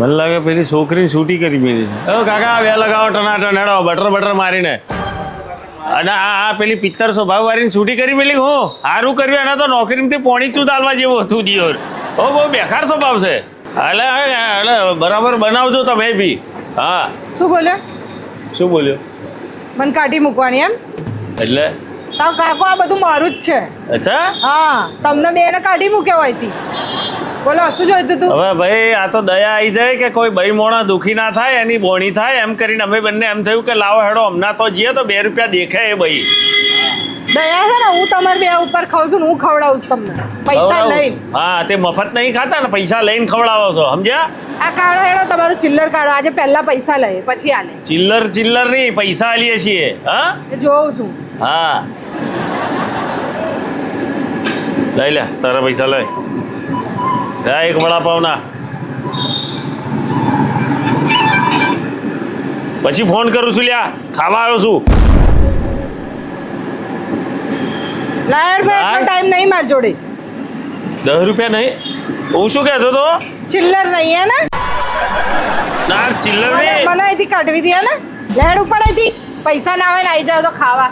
મને લાગે પેલી છોકરીને છૂટી કરી મેલી ઓ કાકા બે લગાવો ટનાટન હેડો બટર બટર મારીને. અને આ આ પેલી પિત્તર સ્વભાવ વાળીને છૂટી કરી મેલી હું? સારું કર્યું એના તો નોકરીમાંથી પોણી ચૂત આલવા જેવું હતું દિયોર. ઓ બહુ બેકાર સ્વભાવ છે. એટલે એટલે બરાબર બનાવજો તમે બી. હા. શું બોલ્યો શું બોલ્યો? મને કાઢી મૂકવાની એમ? એટલે? તો કાકો આ બધું મારું જ છે. અચ્છા? હા તમને બેને કાઢી મૂક્યો હોય તી. બોલો શું જોઈતું તું હવે ભાઈ આ તો દયા આવી જાય કે કોઈ ભાઈ મોણા દુખી ના થાય એની બોણી થાય એમ કરીને અમે બંને એમ થયું કે લાવો હેડો હમણાં તો જઈએ તો બે રૂપિયા દેખાય એ ભાઈ દયા છે ને હું તમારે બે ઉપર ખાઉં છું ને હું ખવડાવું છું તમને. પૈસા લઈને. હા તે મફત નહીં ખાતા ને પૈસા લઈને ખવડાવો છો સમજ્યા? આ કાઢો હેડો તમારો ચિલ્લર કાઢો આજે પહેલા પૈસા લઈએ પછી આલે. ચિલ્લર ચિલ્લર નહીં પૈસા આલીએ છીએ હા? જોઉં છું. હા. લઈ લે તારા પૈસા લઈ. જા એક વડાપાવના પછી ફોન કરું છું લ્યા. ખાવા આવ્યો છું. લાયર ભાઈ ટાઈમ નહીં મારી જોડે. દસ રૂપિયા નહીં? હું શું કહેતો તો ચિલ્લર નહીં હે ને? ના ચિલ્લર નહીં. મને અહીંથી કાઢવી દે ને? લેડ ઉપર અહીંથી. પૈસા ના આવે ને આવી જાવ તો ખાવા.